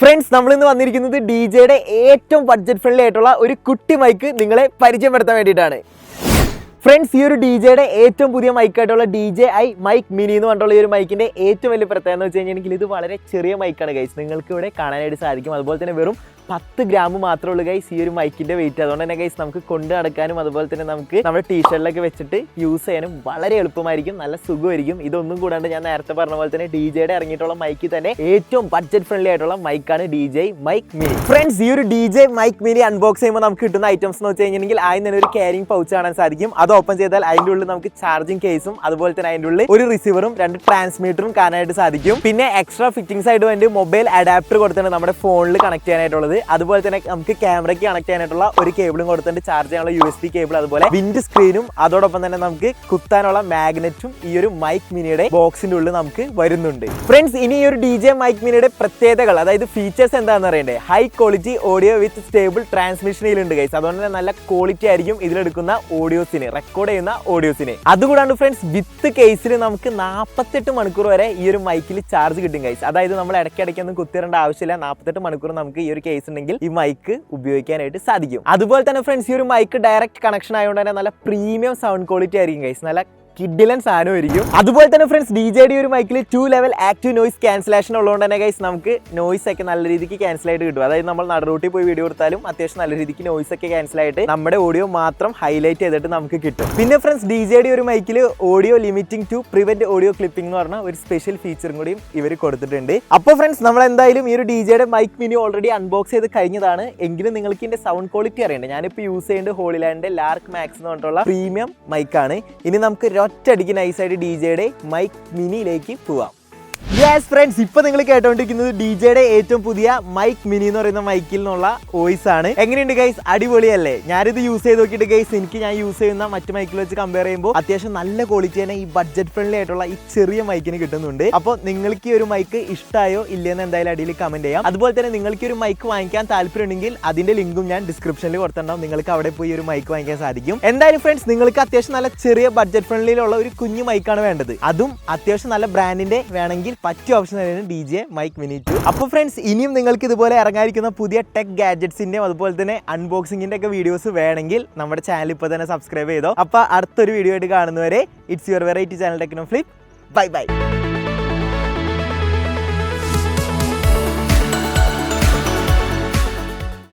Friends നമ്മൾ ഇന്ന് വന്നിരിക്കുന്നത് ഡി ജെയുടെ ഏറ്റവും ബഡ്ജറ്റ് ഫ്രണ്ട്ലി ആയിട്ടുള്ള ഒരു കുട്ടി മൈക്ക് നിങ്ങളെ പരിചയപ്പെടുത്താൻ വേണ്ടിയിട്ടാണ്. ഫ്രണ്ട്സ് ഈ ഒരു ഡി ജെയുടെ ഏറ്റവും പുതിയ മൈക്കായിട്ടുള്ള D J I mic mini എന്ന് പറഞ്ഞിട്ടുള്ള ഈ ഒരു മൈക്കിന്റെ ഏറ്റവും വലിയ പ്രത്യേകത എന്ന് വെച്ച് കഴിഞ്ഞിട്ടുണ്ടെങ്കിൽ ഇത് വളരെ ചെറിയ മൈക്കാണ് ഗൈസ് നിങ്ങൾക്ക് ഇവിടെ കാണാനായിട്ട് സാധിക്കും. അതുപോലെ തന്നെ വെറും പത്ത് ഗ്രാം മാത്രമേ ഉള്ളൂ ഗൈസ് ഈ ഒരു മൈക്കിന്റെ വെയിറ്റ് അതുകൊണ്ട് തന്നെ ഗൈസ് നമുക്ക് കൊണ്ടു നടക്കാനും അതുപോലെ തന്നെ നമുക്ക് നമ്മുടെ ടീഷർട്ടിലൊക്കെ വെച്ചിട്ട് യൂസ് ചെയ്യാനും വളരെ എളുപ്പമായിരിക്കും നല്ല സുഖമായിരിക്കും. ഇതൊന്നും കൂടാണ്ട് ഞാൻ നേരത്തെ പറഞ്ഞ പോലെ തന്നെ ഡി ജെയുടെ ഇറങ്ങിയിട്ടുള്ള മൈക്കിൽ തന്നെ ഏറ്റവും ബഡ്ജറ്റ് ഫ്രണ്ട്ലി ആയിട്ടുള്ള മൈക്കാണ് D J mic mini friends ഈ ഒരു D J mic mini unbox ചെയ്യുമ്പോൾ നമുക്ക് കിട്ടുന്ന ഐറ്റംസ് എന്ന് വെച്ച് കഴിഞ്ഞിട്ടുണ്ടെങ്കിൽ ആദ്യം തന്നെ ഒരു കാരിങ് പൗച്ച് കാണാൻ സാധിക്കും. അത് ഓപ്പൺ ചെയ്താൽ അതിന്റെ ഉള്ളിൽ നമുക്ക് ചാർജിങ് കേസും അതുപോലെ തന്നെ അതിന്റെ ഉള്ളിൽ ഒരു റിസീവറും രണ്ട് ട്രാൻസ്മീറ്ററും കാണാനായിട്ട് സാധിക്കും. പിന്നെ എക്സ്ട്രാ ഫിറ്റിംഗ്സ് ആയിട്ട് വേണ്ടി മൊബൈൽ അഡാപ്റ്റർ കൊടുത്തിട്ടുണ്ട് നമ്മുടെ ഫോണിൽ കണക്ട് ചെയ്യാനായിട്ടുള്ളത്. അതുപോലെ തന്നെ നമുക്ക് ക്യാമറയ്ക്ക് കണക്ട് ചെയ്യാനായിട്ടുള്ള ഒരു കേബിളും കൊടുത്തിട്ടുണ്ട്. ചാർജ് ചെയ്യാനുള്ള യു എസ് ബി കേബിൾ അതുപോലെ വിൻഡ് സ്ക്രീനും അതോടൊപ്പം തന്നെ നമുക്ക് കുത്താനുള്ള മാഗ്നറ്റും ഈ ഒരു മൈക്ക് മിനിയുടെ ബോക്സിന്റെ ഉള്ളിൽ നമുക്ക് വരുന്നുണ്ട്. ഫ്രണ്ട്സ് ഇനി ഈ ഒരു ഡി ജെ മൈക്ക് മിനിയുടെ പ്രത്യേകതകൾ അതായത് ഫീച്ചേഴ്സ് എന്താണെന്ന് അറിയണ്ടേ? High quality audio with stable transmission ഇതിലുണ്ട് ഗൈസ് അതുകൊണ്ട് തന്നെ നല്ല ക്വാളിറ്റി ആയിരിക്കും ഇതിലെടുക്കുന്ന ഓഡിയോസിന് റെക്കോർഡ് ചെയ്യുന്ന ഓഡിയോസിന് അതുകൂടാണ്ട് ഫ്രണ്ട്സ് വിത്ത് കേസിൽ നമുക്ക് നാൽപ്പത്തെട്ട് മണിക്കൂർ വരെ ഈ ഒരു മൈക്കിൽ ചാർജ് കിട്ടും ഗൈസ് അതായത് നമ്മൾ ഇടയ്ക്കിടയ്ക്കൊന്നും കുത്തിരേണ്ട ആവശ്യമില്ല. നാൽപ്പത്തെട്ട് മണിക്കൂർ നമുക്ക് ഈ ഒരു കേസ് ഉണ്ടെങ്കിൽ ഈ മൈക്ക് ഉപയോഗിക്കാനായിട്ട് സാധിക്കും. അതുപോലെ തന്നെ ഫ്രണ്ട്സ് ഈ ഒരു മൈക്ക് ഡയറക്റ്റ് കണക്ഷൻ ആയതുകൊണ്ട് തന്നെ നല്ല പ്രീമിയം സൗണ്ട് ക്വാളിറ്റി ആയിരിക്കും ഗൈസ് നല്ല കിഡിലൻ സാധനമായിരിക്കും അതുപോലെ തന്നെ ഫ്രണ്ട്സ് ഡി ജെ ഡി ഒരു മൈക്കിൽ two level active noise cancellation ഉള്ളതുകൊണ്ട് തന്നെ ഗൈസ് നമുക്ക് നോയ്സ് ഒക്കെ നല്ല രീതിക്ക് ക്യാൻസൽ ആയിട്ട് കിട്ടും. അതായത് നമ്മൾ നടുറൂട്ടിൽ പോയി വീഡിയോ എടുത്താലും അത്യാവശ്യം നല്ല രീതിക്ക് നോയ്സ് ഒക്കെ ക്യാൻസൽ ആയിട്ട് നമ്മുടെ ഓഡിയോ മാത്രം ഹൈലൈറ്റ് ചെയ്തിട്ട് നമുക്ക് കിട്ടും. പിന്നെ ഫ്രണ്ട്സ് ഡി ജെ ഡി ഒരു മൈക്കിൽ audio limiting to prevent audio clipping എന്ന് പറഞ്ഞ ഒരു സ്പെഷ്യൽ ഫീച്ചറും കൂടിയും ഇവർ കൊടുത്തിട്ടുണ്ട്. അപ്പോൾ ഫ്രണ്ട്സ് നമ്മൾ എന്തായാലും ഈ ഒരു ഡി ജെയുടെ മൈക്ക് മിനി ഓൾറെഡി അൺബോക്സ് ചെയ്ത് കഴിഞ്ഞതാണ്. എങ്കിലും നിങ്ങൾക്ക് ഇതിന്റെ സൗണ്ട് ക്വാളിറ്റി അറിയണ്ടേ? ഞാനിപ്പോൾ യൂസ് ചെയ്യേണ്ടത് ഹോളിലാൻഡിന്റെ ലാർക്ക് മാക്സ് എന്ന് പറഞ്ഞിട്ടുള്ള പ്രീമിയം മൈക്കാണ് ഇനി നമുക്ക് ഒറ്റയടിക്ക് നൈസായിട്ട് ഡി ജെയുടെ മൈക്ക് മിനിയിലേക്ക് പോവാം. യെസ് ഫ്രണ്ട്സ് ഇപ്പൊ നിങ്ങൾ കേട്ടോണ്ടിരിക്കുന്നത് ഡി ജെയുടെ ഏറ്റവും പുതിയ മൈക്ക് മിനി എന്ന് പറയുന്ന മൈക്കിൽ നിന്നുള്ള വോയിസ് ആണ്. എങ്ങനെയുണ്ട് ഗൈസ് അടിപൊളിയല്ലേ? ഞാനിത് യൂസ് ചെയ്ത് നോക്കിയിട്ട് ഗൈസ് എനിക്ക് ഞാൻ യൂസ് ചെയ്യുന്ന മറ്റു മൈക്കിൽ വെച്ച് കമ്പയർ ചെയ്യുമ്പോൾ അത്യാവശ്യം നല്ല ക്വാളിറ്റി തന്നെ ഈ ബഡ്ജറ്റ് ഫ്രണ്ട്ലി ആയിട്ടുള്ള ഈ ചെറിയ മൈക്കിന് കിട്ടുന്നുണ്ട്. അപ്പോൾ നിങ്ങൾക്ക് ഈ ഒരു മൈക്ക് ഇഷ്ടമായോ ഇല്ലയെന്ന് എന്തായാലും അടിയിൽ കമന്റ് ചെയ്യാം. അതുപോലെ തന്നെ നിങ്ങൾക്ക് ഒരു മൈക്ക് വാങ്ങിക്കാൻ താല്പര്യമുണ്ടെങ്കിൽ അതിന്റെ ലിങ്കും ഞാൻ ഡിസ്ക്രിപ്ഷനിൽ കൊടുത്തിട്ടുണ്ടാവും. നിങ്ങൾക്ക് അവിടെ പോയി ഒരു മൈക്ക് വാങ്ങിക്കാൻ സാധിക്കും. എന്തായാലും ഫ്രണ്ട്സ് നിങ്ങൾക്ക് അത്യാവശ്യം നല്ല ചെറിയ ബഡ്ജറ്റ് ഫ്രണ്ട്ലിയിലുള്ള ഒരു കുഞ്ഞു മൈക്കാണ് വേണ്ടത്. അതും അത്യാവശ്യം നല്ല ബ്രാൻഡിന്റെ വേണമെങ്കിൽ പറ്റിയ ഓപ്ഷൻ തന്നെയാണ് D J mic mini two അപ്പോൾ ഫ്രണ്ട്സ് ഇനിയും നിങ്ങൾക്ക് ഇതുപോലെ ഇറങ്ങാതിരിക്കുന്ന പുതിയ ടെക് ഗാഡ്ജറ്റ്സിന്റെയും അതുപോലെ തന്നെ അൺബോക്സിംഗിന്റെ ഒക്കെ വീഡിയോസ് വേണമെങ്കിൽ നമ്മുടെ ചാനൽ ഇപ്പോൾ തന്നെ സബ്സ്ക്രൈബ് ചെയ്തോ. അപ്പോൾ അടുത്തൊരു വീഡിയോ ആയിട്ട് കാണുന്നവരെ it's your variety channel techno flip bye bye